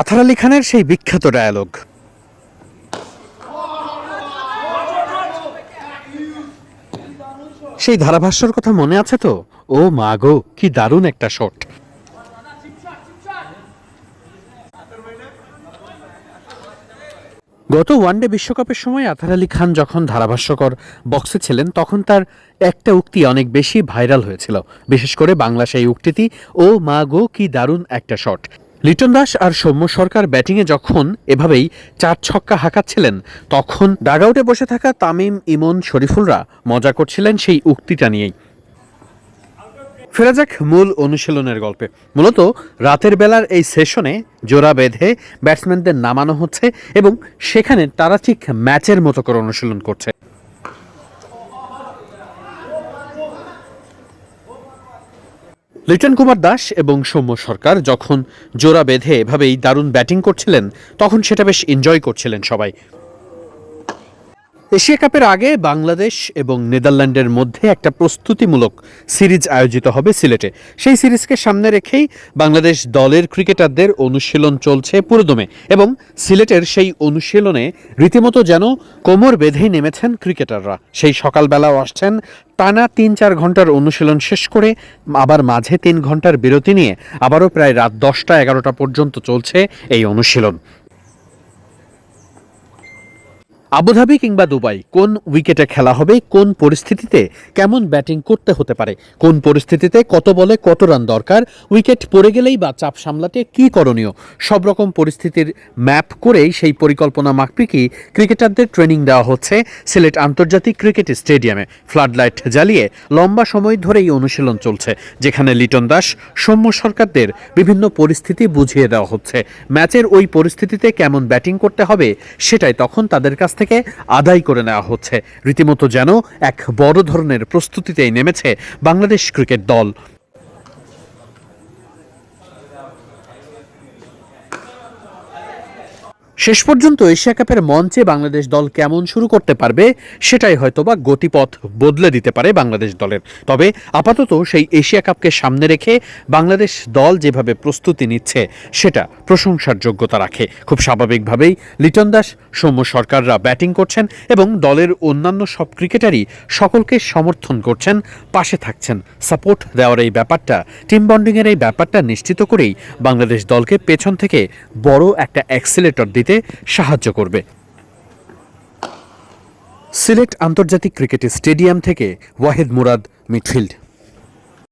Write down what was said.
Arthur Ali খানের সেই বিখ্যাত ডায়ালগ সেই ধারাভাষ্যর কথা মনে আছে তো? ও মা গো, কি দারুণ একটা শট গত ওয়ানডে বিশ্বকাপের সময় আথার আলী খান যখন ধারাভাষ্যকর বক্সে ছিলেন, তখন তার একটা উক্তি অনেক বেশি ভাইরাল হয়েছিল। বিশেষ করে বাংলা সেই উক্তিটি, ও মা গো, কি দারুণ একটা শট লিটন দাস আর সৌম্য সরকার ব্যাটিংয়ে যখন এভাবেই চার ছক্কা হাঁকাচ্ছিলেন, তখন ডাগআউটে বসে থাকা তামিম, ইমন, শরীফুলরা মজা করছিলেন সেই উক্তিটা নিয়েই। ফেরা যাক মূল অনুশীলনের গল্পে। মূলত রাতের বেলার এই সেশনে জোড়া বেঁধে ব্যাটসম্যানদের নামানো হচ্ছে এবং সেখানে তারা ঠিক ম্যাচের মতো করে অনুশীলন করছে। লিটন কুমার দাস এবং সৌম্য সরকার যখন জোড়া বেঁধে এভাবেই দারুণ ব্যাটিং করছিলেন, তখন সেটা বেশ এনজয় করছিলেন সবাই। এশিয়া কাপের আগে বাংলাদেশ এবং নেদারল্যান্ডের মধ্যে একটা প্রস্তুতিমূলক সিরিজ আয়োজিত হবে সিলেটে। সেই সিরিজকে সামনে রেখেই বাংলাদেশ দলের ক্রিকেটারদের অনুশীলন চলছে পুরোদমে এবং সিলেটের সেই অনুশীলনে রীতিমতো যেন কোমর বেঁধেই নেমেছেন ক্রিকেটাররা। সেই সকালবেলাও আসছেন, টানা তিন চার ঘণ্টার অনুশীলন শেষ করে আবার মাঝে তিন ঘণ্টার বিরতি নিয়ে আবারও প্রায় রাত দশটা এগারোটা পর্যন্ত চলছে এই অনুশীলন। আবুধাবি কিংবা দুবাই, কোন উইকেটে খেলা হবে, কোন পরিস্থিতিতে কেমন ব্যাটিং করতে হতে পারে, কোন পরিস্থিতিতে কত বলে কত রান দরকার, উইকেট পড়ে গেলেই বা চাপ সামলাতে কি করণীয়, সব রকম পরিস্থিতির ম্যাপ করেই সেই পরিকল্পনা মাফিকই ক্রিকেটারদের ট্রেনিং দেওয়া হচ্ছে সিলেট আন্তর্জাতিক ক্রিকেট স্টেডিয়ামে। ফ্লাডলাইট জ্বালিয়ে লম্বা সময় ধরেই অনুশীলন চলছে, যেখানে লিটন দাস, সৌম্য সরকারদের বিভিন্ন পরিস্থিতি বুঝিয়ে দেওয়া হচ্ছে। ম্যাচের ওই পরিস্থিতিতে কেমন ব্যাটিং করতে হবে, সেটাই তখন তাদের কাছ থেকে আদায় করে নেওয়া হচ্ছে। রীতিমতো যেন এক বড় ধরনের প্রস্তুতিতেই নেমেছে বাংলাদেশ ক্রিকেট দল। শেষ পর্যন্ত এশিয়া কাপের মঞ্চে বাংলাদেশ দল কেমন শুরু করতে পারবে, সেটাই হয়তোবা গতিপথ বদলে দিতে পারে বাংলাদেশ দলের। তবে আপাতত সেই এশিয়া কাপকে সামনে রেখে বাংলাদেশ দল যেভাবে প্রস্তুতি নিচ্ছে, সেটা প্রশংসার যোগ্যতা রাখে। খুব স্বাভাবিকভাবেই লিটন দাস, সৌম্য সরকাররা ব্যাটিং করছেন এবং দলের অন্যান্য সব ক্রিকেটারই সকলকে সমর্থন করছেন, পাশে থাকছেন। সাপোর্ট দেওয়ার এই ব্যাপারটা, টিম বন্ডিংয়ের এই ব্যাপারটা নিশ্চিত করেই বাংলাদেশ দলকে পেছন থেকে বড় একটা অ্যাক্সিলেটর দিতে সাহায্য করবে। সিলেট আন্তর্জাতিক ক্রিকেট স্টেডিয়াম থেকে ওয়াহিদ মুরাদ মিডফিল্ড।